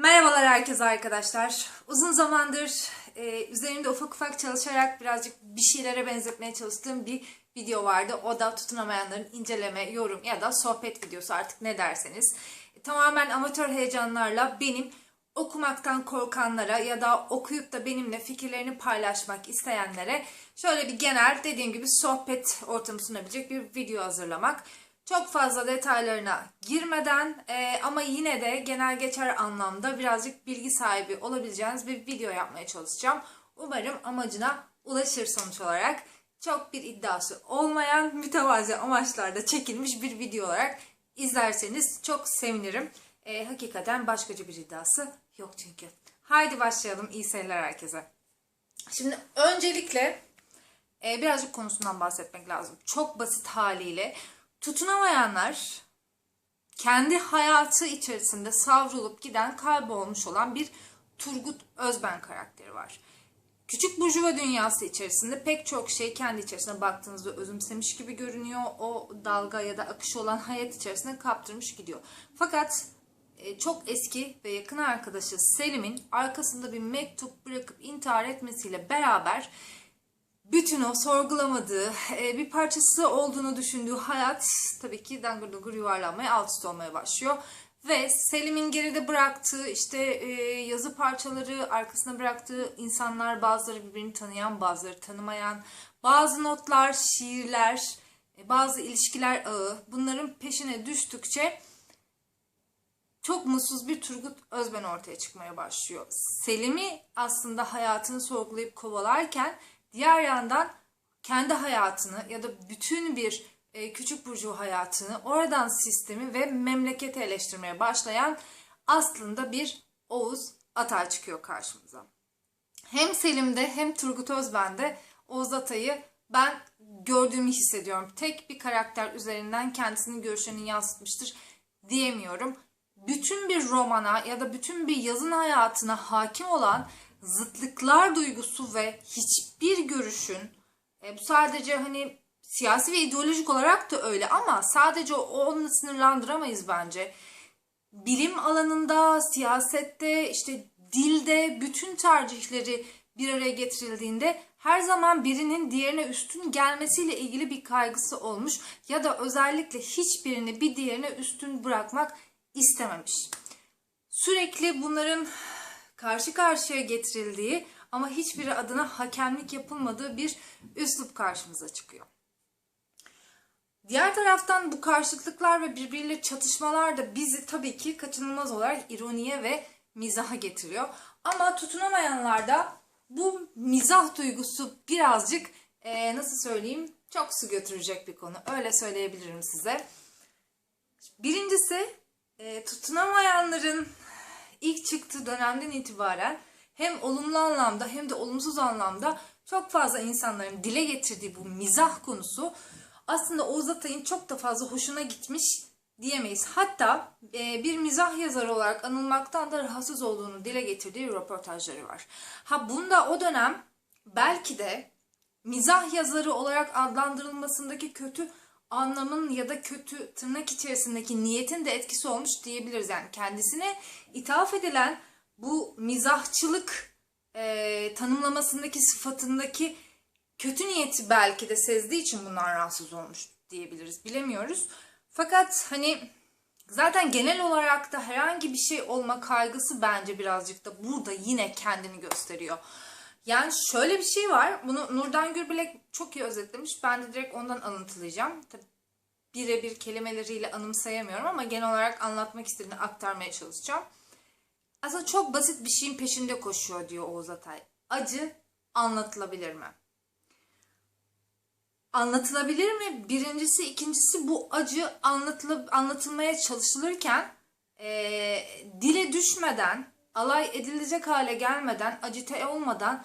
Merhabalar herkese arkadaşlar. Uzun zamandır e, üzerinde ufak ufak çalışarak birazcık bir şeylere benzetmeye çalıştığım bir video vardı. O da tutunamayanların inceleme, yorum ya da sohbet videosu artık ne derseniz. E, tamamen amatör heyecanlarla benim okumaktan korkanlara ya da okuyup da benimle fikirlerini paylaşmak isteyenlere şöyle bir genel dediğim gibi sohbet ortamı sunabilecek bir video hazırlamak. Çok fazla detaylarına girmeden e, ama yine de genel geçer anlamda birazcık bilgi sahibi olabileceğiniz bir video yapmaya çalışacağım. Umarım amacına ulaşır sonuç olarak. Çok bir iddiası olmayan mütevazi amaçlarda çekilmiş bir video olarak izlerseniz çok sevinirim. E, hakikaten başkaca bir iddiası yok çünkü. Haydi başlayalım. İyi seyirler herkese. Şimdi öncelikle e, birazcık konusundan bahsetmek lazım. Çok basit haliyle tutunamayanlar kendi hayatı içerisinde savrulup giden kaybolmuş olan bir Turgut Özben karakteri var. Küçük burjuva dünyası içerisinde pek çok şey kendi içerisine baktığınızda özümsemiş gibi görünüyor. O dalga ya da akış olan hayat içerisinde kaptırmış gidiyor. Fakat e, çok eski ve yakın arkadaşı Selim'in arkasında bir mektup bırakıp intihar etmesiyle beraber bütün o sorgulamadığı, e, bir parçası olduğunu düşündüğü hayat tabii ki dangır dungur yuvarlanmaya, alt üst olmaya başlıyor. Ve Selim'in geride bıraktığı işte e, yazı parçaları, arkasına bıraktığı insanlar bazıları birbirini tanıyan, bazıları tanımayan, bazı notlar, şiirler, e, bazı ilişkiler ağı bunların peşine düştükçe çok mutsuz bir Turgut Özben ortaya çıkmaya başlıyor. Selim'i aslında hayatını sorgulayıp kovalarken diğer yandan kendi hayatını ya da bütün bir e, küçük burcu hayatını oradan sistemi ve memleketi eleştirmeye başlayan aslında bir Oğuz Atay çıkıyor karşımıza. Hem Selim'de hem Turgut Özben'de Oğuz Atay'ı ben gördüğümü hissediyorum. Tek bir karakter üzerinden kendisinin görüşlerini yansıtmıştır diyemiyorum. Bütün bir romana ya da bütün bir yazın hayatına hakim olan zıtlıklar duygusu ve hiçbir görüşün e, bu sadece hani siyasi ve ideolojik olarak da öyle ama sadece onunla sınırlandıramayız bence. Bilim alanında, siyasette, işte dilde bütün tercihleri bir araya getirildiğinde her zaman birinin diğerine üstün gelmesiyle ilgili bir kaygısı olmuş ya da özellikle hiçbirini bir diğerine üstün bırakmak istememiş. Sürekli bunların karşı karşıya getirildiği ama hiçbiri adına hakemlik yapılmadığı bir üslup karşımıza çıkıyor. Diğer taraftan bu karşıtlıklar ve birbiriyle çatışmalar da bizi tabii ki kaçınılmaz olarak ironiye ve mizaha getiriyor. Ama tutunamayanlarda bu mizah duygusu birazcık e, nasıl söyleyeyim çok su götürecek bir konu. Öyle söyleyebilirim size. Birincisi e, tutunamayanların ilk çıktığı dönemden itibaren hem olumlu anlamda hem de olumsuz anlamda çok fazla insanların dile getirdiği bu mizah konusu aslında Oğuz Atay'ın çok da fazla hoşuna gitmiş diyemeyiz. Hatta e, bir mizah yazarı olarak anılmaktan da rahatsız olduğunu dile getirdiği röportajları var. Ha bunda o dönem belki de mizah yazarı olarak adlandırılmasındaki kötü anlamın ya da kötü tırnak içerisindeki niyetin de etkisi olmuş diyebiliriz. Yani kendisine ithaf edilen bu mizahçılık e, tanımlamasındaki sıfatındaki kötü niyeti belki de sezdiği için bundan rahatsız olmuş diyebiliriz. Bilemiyoruz. Fakat hani zaten genel olarak da herhangi bir şey olma kaygısı bence birazcık da burada yine kendini gösteriyor. Yani şöyle bir şey var. Bunu Nurdan Gürbilek çok iyi özetlemiş. Ben de direkt ondan alıntılayacağım. Birebir kelimeleriyle anımsayamıyorum ama genel olarak anlatmak istediğini aktarmaya çalışacağım. Aslında çok basit bir şeyin peşinde koşuyor diyor Oğuz Atay. Acı anlatılabilir mi? Anlatılabilir mi? Birincisi, ikincisi bu acı anlatılıp anlatılmaya çalışılırken e, dile düşmeden, alay edilecek hale gelmeden, acite olmadan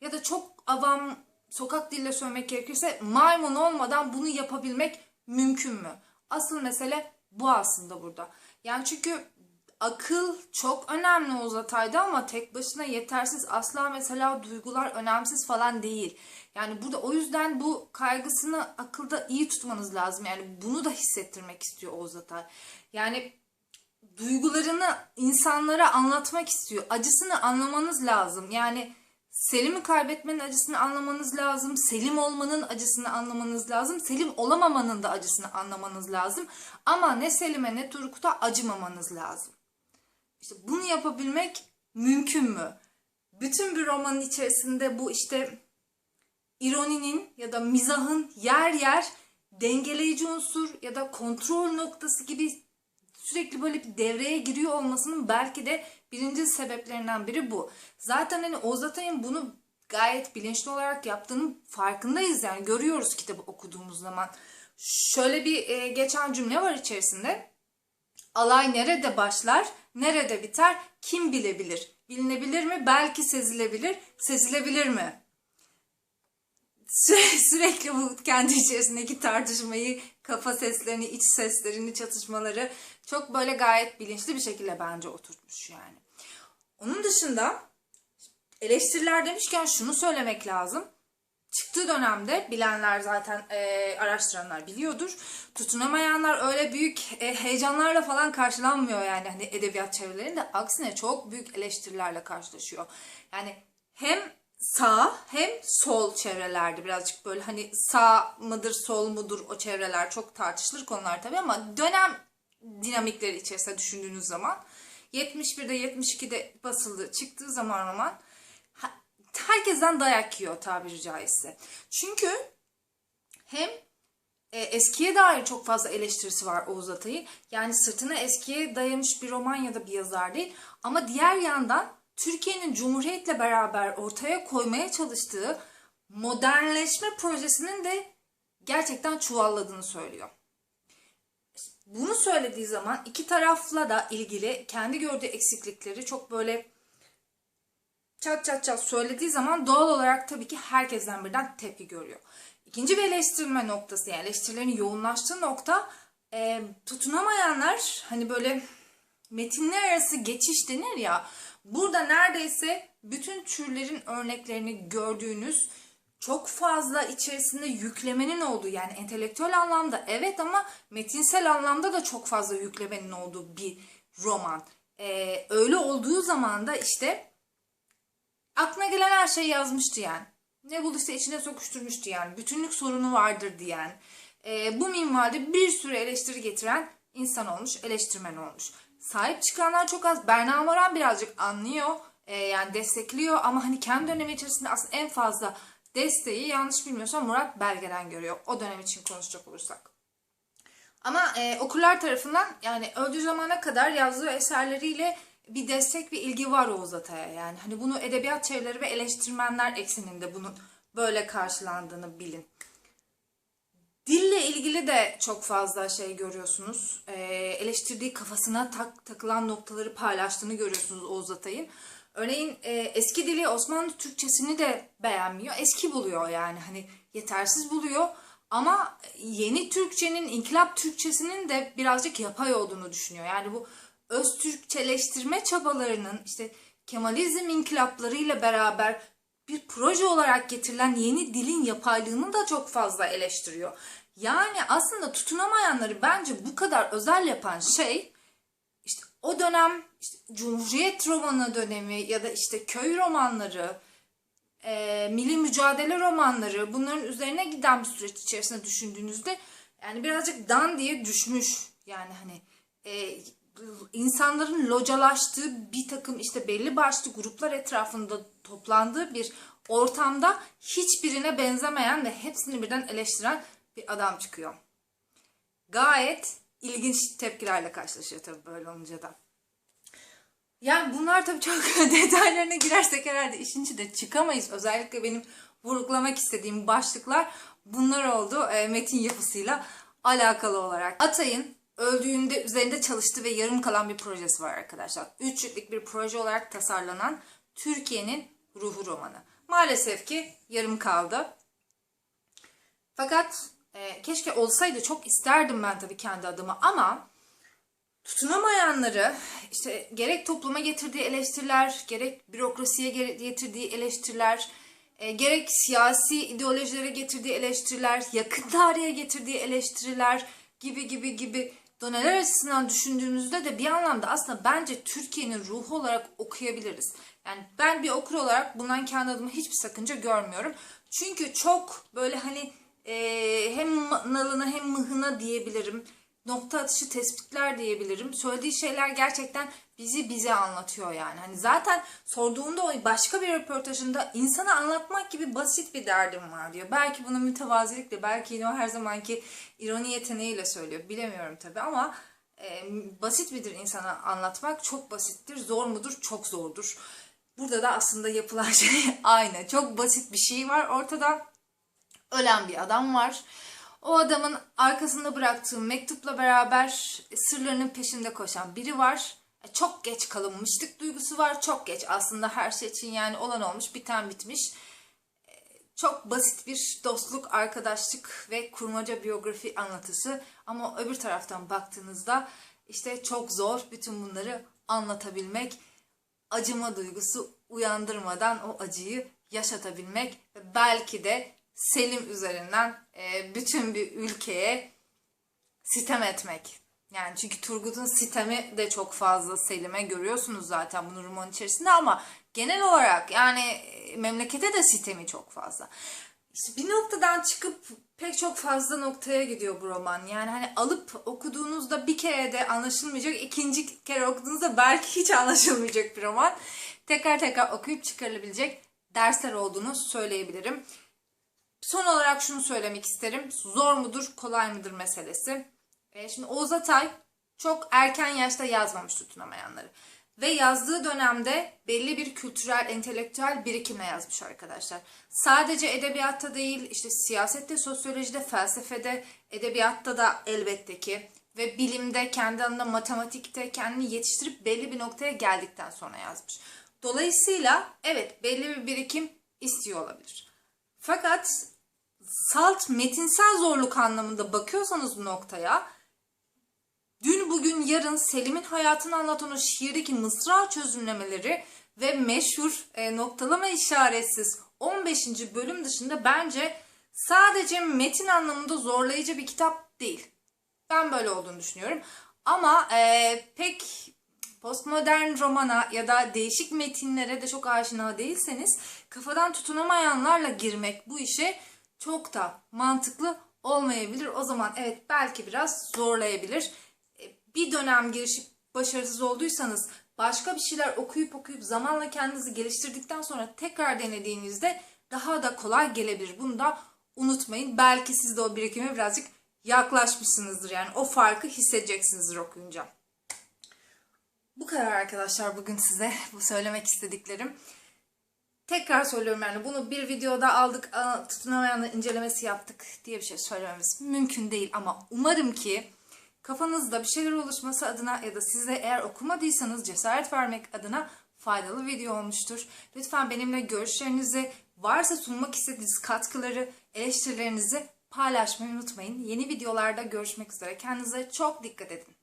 ya da çok avam sokak dille söylemek gerekirse maymun olmadan bunu yapabilmek mümkün mü? Asıl mesele bu aslında burada. Yani çünkü akıl çok önemli Atay'da ama tek başına yetersiz. Asla mesela duygular önemsiz falan değil. Yani burada o yüzden bu kaygısını akılda iyi tutmanız lazım. Yani bunu da hissettirmek istiyor Oğuz Atay. Yani duygularını insanlara anlatmak istiyor. Acısını anlamanız lazım. Yani Selim'i kaybetmenin acısını anlamanız lazım. Selim olmanın acısını anlamanız lazım. Selim olamamanın da acısını anlamanız lazım. Ama ne Selim'e ne Turgut'a acımamanız lazım. İşte bunu yapabilmek mümkün mü? Bütün bir romanın içerisinde bu işte ironinin ya da mizahın yer yer dengeleyici unsur ya da kontrol noktası gibi sürekli böyle bir devreye giriyor olmasının belki de birinci sebeplerinden biri bu. Zaten hani Oğuz Atay'ın bunu gayet bilinçli olarak yaptığının farkındayız yani görüyoruz kitabı okuduğumuz zaman. Şöyle bir e, geçen cümle var içerisinde. Alay nerede başlar, nerede biter, kim bilebilir? Bilinebilir mi? Belki sezilebilir. Sezilebilir mi? Sü- Sürekli bu kendi içerisindeki tartışmayı, kafa seslerini, iç seslerini, çatışmaları çok böyle gayet bilinçli bir şekilde bence oturtmuş yani. Onun dışında eleştiriler demişken şunu söylemek lazım. Çıktığı dönemde bilenler zaten e, araştıranlar biliyordur. Tutunamayanlar öyle büyük e, heyecanlarla falan karşılanmıyor yani hani edebiyat çevrelerinde. Aksine çok büyük eleştirilerle karşılaşıyor. Yani hem sağ hem sol çevrelerde birazcık böyle hani sağ mıdır sol mudur o çevreler çok tartışılır konular tabii ama dönem dinamikleri içerisinde düşündüğünüz zaman 71'de 72'de basıldı çıktığı zaman roman herkesten dayak yiyor tabiri caizse. Çünkü hem e, eskiye dair çok fazla eleştirisi var Oğuz Atay'ın. Yani sırtına eskiye dayamış bir roman ya da bir yazar değil. Ama diğer yandan Türkiye'nin Cumhuriyet'le beraber ortaya koymaya çalıştığı modernleşme projesinin de gerçekten çuvalladığını söylüyor. Bunu söylediği zaman iki tarafla da ilgili kendi gördüğü eksiklikleri çok böyle çat çat çat söylediği zaman doğal olarak tabii ki herkesten birden tepki görüyor. İkinci bir eleştirme noktası yani eleştirilerin yoğunlaştığı nokta e, tutunamayanlar hani böyle metinler arası geçiş denir ya burada neredeyse bütün türlerin örneklerini gördüğünüz çok fazla içerisinde yüklemenin olduğu yani entelektüel anlamda evet ama metinsel anlamda da çok fazla yüklemenin olduğu bir roman. E, öyle olduğu zaman da işte aklına gelen her şeyi yazmıştı yani. Ne bulduysa içine sokuşturmuştu yani. Bütünlük sorunu vardır diyen. E, bu minvalde bir sürü eleştiri getiren insan olmuş, eleştirmen olmuş. Sahip çıkanlar çok az. Berna Moran birazcık anlıyor. e, yani destekliyor ama hani kendi dönemi içerisinde aslında en fazla desteği yanlış bilmiyorsam Murat Belge'den görüyor. O dönem için konuşacak olursak. Ama e, okurlar tarafından yani öldüğü zamana kadar yazdığı eserleriyle bir destek ve ilgi var Oğuz Atay'a. Yani hani bunu edebiyat çevreleri ve eleştirmenler ekseninde bunun böyle karşılandığını bilin. Dille ilgili de çok fazla şey görüyorsunuz. Ee, eleştirdiği kafasına tak, takılan noktaları paylaştığını görüyorsunuz Oğuz Atay'ın. Örneğin e, eski dili Osmanlı Türkçesini de beğenmiyor. Eski buluyor yani hani yetersiz buluyor. Ama yeni Türkçenin, inkılap Türkçesinin de birazcık yapay olduğunu düşünüyor. Yani bu öz Türkçeleştirme çabalarının işte Kemalizm inkılaplarıyla beraber bir proje olarak getirilen yeni dilin yapaylığını da çok fazla eleştiriyor. Yani aslında tutunamayanları bence bu kadar özel yapan şey işte o dönem işte Cumhuriyet romanı dönemi ya da işte köy romanları, e, milli mücadele romanları bunların üzerine giden bir süreç içerisinde düşündüğünüzde yani birazcık dan diye düşmüş. Yani hani e, insanların localaştığı bir takım işte belli başlı gruplar etrafında toplandığı bir ortamda hiçbirine benzemeyen ve hepsini birden eleştiren bir adam çıkıyor. Gayet ilginç tepkilerle karşılaşıyor tabii böyle olunca da. Yani bunlar tabii çok detaylarına girersek herhalde işin içinde çıkamayız. Özellikle benim vurgulamak istediğim başlıklar bunlar oldu e, metin yapısıyla alakalı olarak. Atay'ın öldüğünde üzerinde çalıştığı ve yarım kalan bir projesi var arkadaşlar. Üç ciltlik bir proje olarak tasarlanan Türkiye'nin ruhu romanı. Maalesef ki yarım kaldı. Fakat e, keşke olsaydı çok isterdim ben tabii kendi adıma ama tutunamayanları işte gerek topluma getirdiği eleştiriler, gerek bürokrasiye ge- getirdiği eleştiriler, e, gerek siyasi ideolojilere getirdiği eleştiriler, yakın tarihe getirdiği eleştiriler gibi gibi gibi doneler açısından düşündüğümüzde de bir anlamda aslında bence Türkiye'nin ruhu olarak okuyabiliriz. Yani ben bir okur olarak bundan kendi adıma hiçbir sakınca görmüyorum. Çünkü çok böyle hani e, hem nalına hem mıhına diyebilirim. Nokta atışı tespitler diyebilirim. Söylediği şeyler gerçekten bizi bize anlatıyor yani. Hani zaten sorduğunda başka bir röportajında insana anlatmak gibi basit bir derdim var diyor. Belki bunu mütevazilikle, belki yine o her zamanki ironi yeteneğiyle söylüyor. Bilemiyorum tabii ama e, basit midir insana anlatmak? Çok basittir. Zor mudur? Çok zordur. Burada da aslında yapılan şey aynı. Çok basit bir şey var ortada. Ölen bir adam var. O adamın arkasında bıraktığı mektupla beraber sırlarının peşinde koşan biri var. E, Çok geç kalınmışlık duygusu var. Çok geç aslında her şey için yani olan olmuş, biten bitmiş. E, Çok basit bir dostluk, arkadaşlık ve kurmaca biyografi anlatısı. Ama öbür taraftan baktığınızda işte çok zor bütün bunları anlatabilmek acıma duygusu uyandırmadan o acıyı yaşatabilmek belki de Selim üzerinden e, bütün bir ülkeye sitem etmek. Yani çünkü Turgut'un sitemi de çok fazla Selim'e görüyorsunuz zaten bunu roman içerisinde ama genel olarak yani e, memlekete de sitemi çok fazla. İşte bir noktadan çıkıp pek çok fazla noktaya gidiyor bu roman. Yani hani alıp okuduğunuzda bir kere de anlaşılmayacak, ikinci kere okuduğunuzda belki hiç anlaşılmayacak bir roman. Tekrar tekrar okuyup çıkarılabilecek dersler olduğunu söyleyebilirim. Son olarak şunu söylemek isterim. Zor mudur, kolay mıdır meselesi. E, şimdi Oğuz Atay çok erken yaşta yazmamış tutunamayanları. Ve yazdığı dönemde belli bir kültürel, entelektüel birikimle yazmış arkadaşlar. Sadece edebiyatta değil, işte siyasette, sosyolojide, felsefede, edebiyatta da elbette ki ve bilimde, kendi alanında matematikte kendini yetiştirip belli bir noktaya geldikten sonra yazmış. Dolayısıyla evet belli bir birikim istiyor olabilir. Fakat salt metinsel zorluk anlamında bakıyorsanız bu noktaya dün bugün yarın Selim'in hayatını anlatan o şiirdeki mısra çözümlemeleri ve meşhur e, noktalama işaretsiz 15. bölüm dışında bence sadece metin anlamında zorlayıcı bir kitap değil. Ben böyle olduğunu düşünüyorum. Ama e, pek postmodern romana ya da değişik metinlere de çok aşina değilseniz kafadan tutunamayanlarla girmek bu işe çok da mantıklı olmayabilir. O zaman evet belki biraz zorlayabilir. E, Bir dönem girişip başarısız olduysanız başka bir şeyler okuyup okuyup zamanla kendinizi geliştirdikten sonra tekrar denediğinizde daha da kolay gelebilir. Bunu da unutmayın. Belki siz de o birikime birazcık yaklaşmışsınızdır. Yani o farkı hissedeceksinizdir okuyunca. Bu kadar arkadaşlar bugün size bu söylemek istediklerim. Tekrar söylüyorum yani bunu bir videoda aldık aa, tutunamayanla incelemesi yaptık diye bir şey söylememiz mümkün değil ama umarım ki kafanızda bir şeyler oluşması adına ya da size eğer okumadıysanız cesaret vermek adına faydalı video olmuştur. Lütfen benimle görüşlerinizi varsa sunmak istediğiniz katkıları, eleştirilerinizi paylaşmayı unutmayın. Yeni videolarda görüşmek üzere. Kendinize çok dikkat edin.